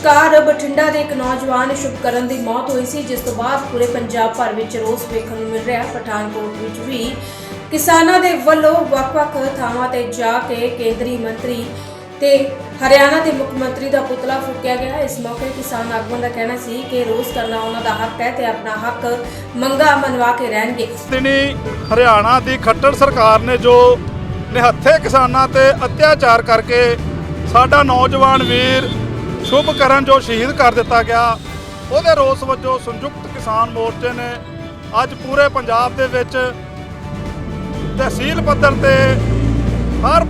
ਵਿਚਕਾਰ ਬਠਿੰਡਾ ਦੇ ਇੱਕ ਨੌਜਵਾਨ ਸ਼ੁਭਕਰਨ ਦੀ ਮੌਤ ਹੋਈ ਸੀ, ਜਿਸ ਤੋਂ ਬਾਅਦ ਪੂਰੇ ਪੰਜਾਬ ਭਰ ਵਿੱਚ ਰੋਸ ਵੇਖਣ ਨੂੰ ਮਿਲ ਰਿਹਾ। ਪਠਾਨਕੋਟ ਵਿੱਚ ਵੀ ਕਿਸਾਨਾਂ ਦੇ ਵੱਲੋਂ ਵੱਖ-ਵੱਖ ਥਾਵਾਂ ਤੇ ਜਾ ਕੇ ਕੇਂਦਰੀ ਮੰਤਰੀ ਤੇ ਹਰਿਆਣਾ ਦੇ ਮੁੱਖ ਮੰਤਰੀ ਦਾ ਪੁਤਲਾ ਫੂਕਿਆ ਗਿਆ। ਇਸ ਮੌਕੇ ਕਿਸਾਨ ਆਗੂਆਂ ਦਾ ਕਹਿਣਾ ਸੀ ਕਿ ਰੋਸ ਕਰਨਾ ਉਹਨਾਂ ਦਾ ਹੱਕ ਹੈ ਤੇ ਆਪਣਾ ਹੱਕ ਮੰਗਾ ਮਨਵਾ ਕੇ ਰਹਿਣਗੇ। ਦਿਨੀ ਹਰਿਆਣਾ ਦੀ ਖੱਟੜ ਸਰਕਾਰ ਨੇ ਜੋ ਨਿਹੱਥੇ ਕਿਸਾਨਾਂ ਤੇ ਅਤਿਆਚਾਰ ਕਰਕੇ ਸਾਡਾ ਨੌਜਵਾਨ ਵੀਰ ਸ਼ੁਭ ਕਰਨ ਜੋ ਸ਼ਹੀਦ ਕਰ ਦਿੱਤਾ ਗਿਆ। ਉਹਦੇ ਰੋਸ ਵਜੋਂ ਸੰਯੁਕਤ ਕਿਸਾਨ ਮੋਰਚੇ ਨੇ ਅੱਜ ਪੂਰੇ ਪੰਜਾਬ ਦੇ ਵਿੱਚ ਤਹਿਸੀਲ ਪੱਧਰ ਤੇ ਹਰ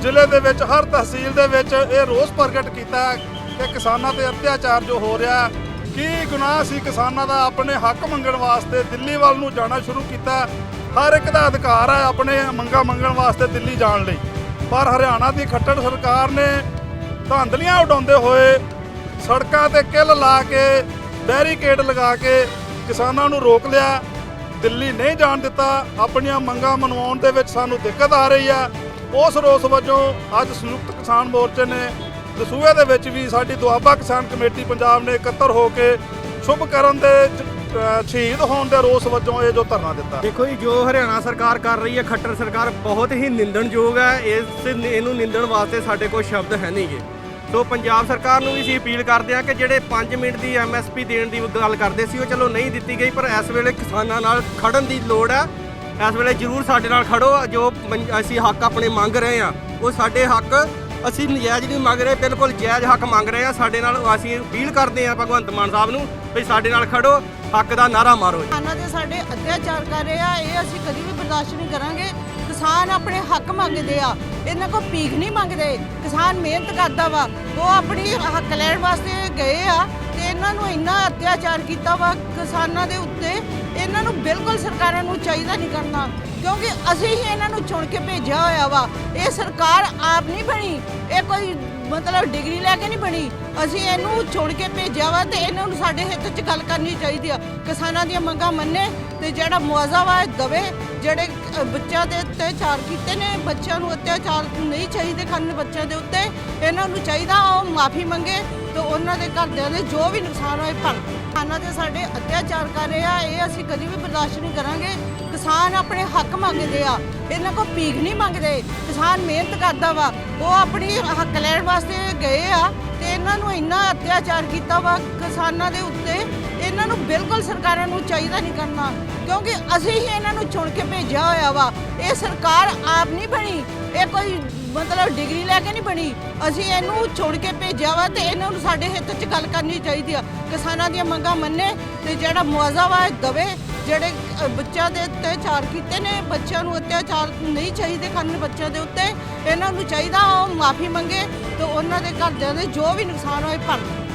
ਜ਼ਿਲ੍ਹੇ ਦੇ ਵਿੱਚ, ਹਰ ਤਹਿਸੀਲ ਦੇ ਵਿੱਚ ਇਹ ਰੋਸ ਪ੍ਰਗਟ ਕੀਤਾ ਕਿ ਕਿਸਾਨਾਂ ਤੇ ਅਤਿਆਚਾਰ ਜੋ ਹੋ ਰਿਹਾ ਕੀ ਗੁਨਾਹ ਸੀ ਕਿਸਾਨਾਂ ਦਾ, ਆਪਣੇ ਹੱਕ ਮੰਗਣ ਵਾਸਤੇ ਦਿੱਲੀ ਵੱਲ ਨੂੰ ਜਾਣਾ ਸ਼ੁਰੂ ਕੀਤਾ ਹਰ ਇੱਕ ਦਾ ਅਧਿਕਾਰ ਹੈ ਆਪਣੇ ਮੰਗਾਂ ਮੰਗਣ ਵਾਸਤੇ ਦਿੱਲੀ ਜਾਣ ਲਈ। ਪਰ ਹਰਿਆਣਾ ਦੀ ਖੱਟੜ ਸਰਕਾਰ ਨੇ ਧਾਂਦਲੀਆਂ ਉਡਾਉਂਦੇ ਹੋਏ ਸੜਕਾਂ ਤੇ ਕਿੱਲ ਲਾ ਕੇ, ਬੈਰੀਕੇਡ ਲਗਾ ਕੇ ਕਿਸਾਨਾਂ ਨੂੰ ਰੋਕ ਲਿਆ। ਦਿੱਲੀ ਨਹੀਂ ਜਾਣ ਦਿੱਤਾ। ਆਪਣੀਆਂ ਮੰਗਾਂ ਮਨਵਾਉਣ ਦੇ ਵਿੱਚ ਸਾਨੂੰ ਦਿੱਕਤ ਆ ਰਹੀ ਆ। ਉਸ ਰੋਸ ਵਜੋਂ ਅੱਜ ਸੰਯੁਕਤ ਕਿਸਾਨ ਮੋਰਚੇ ਨੇ ਦਸੂਹੇ ਦੇ ਵਿੱਚ ਵੀ ਸਾਡੀ ਦੁਆਬਾ ਕਿਸਾਨ ਕਮੇਟੀ ਪੰਜਾਬ ਨੇ ਇਕੱਤਰ ਹੋ ਕੇ ਸ਼ੁਭ ਕਰਨ ਦੇ ਸ਼ਹੀਦ ਹੋਣ ਦੇ ਰੋਸ ਵਜੋਂ ਇਹ ਜੋ ਧਰਨਾ ਦਿੱਤਾ। ਦੇਖੋ ਜੀ, ਜੋ ਹਰਿਆਣਾ ਸਰਕਾਰ ਕਰ ਰਹੀ ਹੈ, ਖੱਟਰ ਸਰਕਾਰ ਬਹੁਤ ਹੀ ਨਿੰਦਣਯੋਗ ਹੈ। ਇਸ ਇਹਨੂੰ ਨਿੰਦਣ ਵਾਸਤੇ ਸਾਡੇ ਕੋਲ ਸ਼ਬਦ ਹੈ ਨਹੀਂਗੇ ਸੋ ਪੰਜਾਬ ਸਰਕਾਰ ਨੂੰ ਵੀ ਅਸੀਂ ਅਪੀਲ ਕਰਦੇ ਹਾਂ ਕਿ ਜਿਹੜੇ 5 ਮਿੰਟ ਦੀ ਐਮਐਸਪੀ ਦੇਣ ਦੀ ਗੱਲ ਕਰਦੇ ਸੀ, ਉਹ ਚਲੋ ਨਹੀਂ ਦਿੱਤੀ ਗਈ, ਪਰ ਇਸ ਵੇਲੇ ਕਿਸਾਨਾਂ ਨਾਲ ਖੜਨ ਦੀ ਲੋੜ ਹੈ। ਇਸ ਵੇਲੇ ਜ਼ਰੂਰ ਸਾਡੇ ਨਾਲ ਖੜੋ, ਜੋ ਅਸੀਂ ਹੱਕ ਆਪਣੇ ਮੰਗ ਰਹੇ ਹਾਂ। ਉਹ ਸਾਡੇ ਹੱਕ, ਅਸੀਂ ਨਜਾਇਜ਼ ਨਹੀਂ ਮੰਗ ਰਹੇ, ਬਿਲਕੁਲ ਜਾਇਜ਼ ਹੱਕ ਮੰਗ ਰਹੇ ਹਾਂ। ਸਾਡੇ ਨਾਲ ਅਸੀਂ ਅਪੀਲ ਕਰਦੇ ਹਾਂ ਭਗਵੰਤ ਮਾਨ ਸਾਹਿਬ ਨੂੰ ਵੀ ਸਾਡੇ ਨਾਲ ਖੜੋ, ਹੱਕ ਦਾ ਨਾਰਾ ਮਾਰੋ। ਕਿਸਾਨਾਂ ਦੇ ਸਾਡੇ ਅਤਿਆਚਾਰ ਕਰ ਰਹੇ ਆ, ਇਹ ਅਸੀਂ ਕਦੀ ਵੀ ਬਰਦਾਸ਼ਤ ਨਹੀਂ ਕਰਾਂਗੇ। ਕਿਸਾਨ ਆਪਣੇ ਹੱਕ ਮੰਗਦੇ ਆ। ਇਹਨਾਂ ਕੋ ਭੀਖ ਨਹੀਂ ਮੰਗਦੇ। ਕਿਸਾਨ ਮਿਹਨਤ ਕਰਦਾ ਵਾ। ਉਹ ਆਪਣੀ ਹੱਕ ਲੈਣ ਵਾਸਤੇ ਗਏ ਆ ਤੇ ਇਹਨਾਂ ਨੂੰ ਇੰਨਾ ਅਤਿਆਚਾਰ ਕੀਤਾ ਵਾ ਕਿਸਾਨਾਂ ਦੇ ਉੱਤੇ। ਇਹਨਾਂ ਨੂੰ ਬਿਲਕੁਲ ਸਰਕਾਰਾਂ ਨੂੰ ਚਾਹੀਦਾ ਨਹੀਂ ਕਰਨਾ। ਕਿਉਂਕਿ ਅਸੀਂ ਹੀ ਇਹਨਾਂ ਨੂੰ ਚੁਣ ਕੇ ਭੇਜਿਆ ਹੋਇਆ ਵਾ। ਇਹ ਸਰਕਾਰ ਆਪ ਨਹੀਂ ਬਣੀ। ਇਹ ਕੋਈ ਮਤਲਬ ਡਿਗਰੀ ਲੈ ਕੇ ਨਹੀਂ ਬਣੀ। ਅਸੀਂ ਇਹਨੂੰ ਚੁਣ ਕੇ ਭੇਜਿਆ ਵਾ ਤੇ ਇਹਨਾਂ ਨੂੰ ਸਾਡੇ ਹਿੱਤ 'ਚ ਗੱਲ ਕਰਨੀ ਚਾਹੀਦੀ ਆ। ਕਿਸਾਨਾਂ ਦੀਆਂ ਮੰਗਾਂ ਮੰਨੇ ਤੇ ਜਿਹੜਾ ਮੁਆਵਜ਼ਾ ਵਾ ਇਹ ਦਵੇ। ਜਿਹੜੇ ਬੱਚਿਆਂ ਦੇ ਅਤਿਆਚਾਰ ਕੀਤੇ ਨੇ, ਬੱਚਿਆਂ ਨੂੰ ਅਤਿਆਚਾਰ ਨਹੀਂ ਚਾਹੀਦੇ ਕਰਨ ਬੱਚਿਆਂ ਦੇ ਉੱਤੇ, ਇਹਨਾਂ ਨੂੰ ਚਾਹੀਦਾ ਉਹ ਮਾਫੀ ਮੰਗੇ ਤੇ ਉਹਨਾਂ ਦੇ ਘਰਦਿਆਂ ਦੇ ਜੋ ਵੀ ਨੁਕਸਾਨ ਹੋਏ ਭਰਨ ਕਿਸਾਨਾਂ 'ਤੇ ਸਾਡੇ ਅਤਿਆਚਾਰ ਕਰ ਰਹੇ ਆ, ਇਹ ਅਸੀਂ ਕਦੀ ਵੀ ਬਰਦਾਸ਼ਤ ਨਹੀਂ ਕਰਾਂਗੇ। ਕਿਸਾਨ ਆਪਣੇ ਹੱਕ ਮੰਗਦੇ ਆ, ਇਹਨਾਂ ਕੋ ਭੀਖ ਨਹੀਂ ਮੰਗਦੇ। ਕਿਸਾਨ ਮਿਹਨਤ ਕਰਦਾ ਵਾ, ਉਹ ਆਪਣੀ ਹੱਕ ਲੈਣ ਵਾਸਤੇ ਗਏ ਆ ਤੇ ਇਹਨਾਂ ਨੂੰ ਇੰਨਾ ਅਤਿਆਚਾਰ ਕੀਤਾ ਵਾ ਕਿਸਾਨਾਂ ਦੇ ਉੱਤੇ ਇਹਨਾਂ ਨੂੰ ਬਿਲਕੁਲ ਸਰਕਾਰਾਂ ਨੂੰ ਚਾਹੀਦਾ ਨਹੀਂ ਕਰਨਾ, ਕਿਉਂਕਿ ਅਸੀਂ ਹੀ ਇਹਨਾਂ ਨੂੰ ਚੁਣ ਕੇ ਭੇਜਿਆ ਹੋਇਆ ਵਾ। ਇਹ ਸਰਕਾਰ ਆਪ ਨਹੀਂ ਬਣੀ, ਇਹ ਕੋਈ ਮਤਲਬ ਡਿਗਰੀ ਲੈ ਕੇ ਨਹੀਂ ਬਣੀ। ਅਸੀਂ ਇਹਨੂੰ ਚੁਣ ਕੇ ਭੇਜਿਆ ਵਾ ਤੇ ਇਹਨਾਂ ਨੂੰ ਸਾਡੇ ਹਿੱਤ 'ਚ ਗੱਲ ਕਰਨੀ ਚਾਹੀਦੀ ਆ। ਕਿਸਾਨਾਂ ਦੀਆਂ ਮੰਗਾਂ ਮੰਨੇ ਤੇ ਜਿਹੜਾ ਮੁਆਵਜ਼ਾ ਵਾ ਇਹ ਦਵੇ। ਜਿਹੜੇ ਬੱਚਿਆਂ ਦੇ ਅਤਿਆਚਾਰ ਕੀਤੇ ਨੇ, ਬੱਚਿਆਂ ਨੂੰ ਅਤਿਆਚਾਰ ਨਹੀਂ ਚਾਹੀਦੇ ਕਰਨ ਬੱਚਿਆਂ ਦੇ ਉੱਤੇ, ਇਹਨਾਂ ਨੂੰ ਚਾਹੀਦਾ ਉਹ ਮਾਫੀ ਮੰਗੇ ਤੇ ਉਹਨਾਂ ਦੇ ਘਰਦਿਆਂ ਦੇ ਜੋ ਵੀ ਨੁਕਸਾਨ ਹੋਏ ਭਰਨ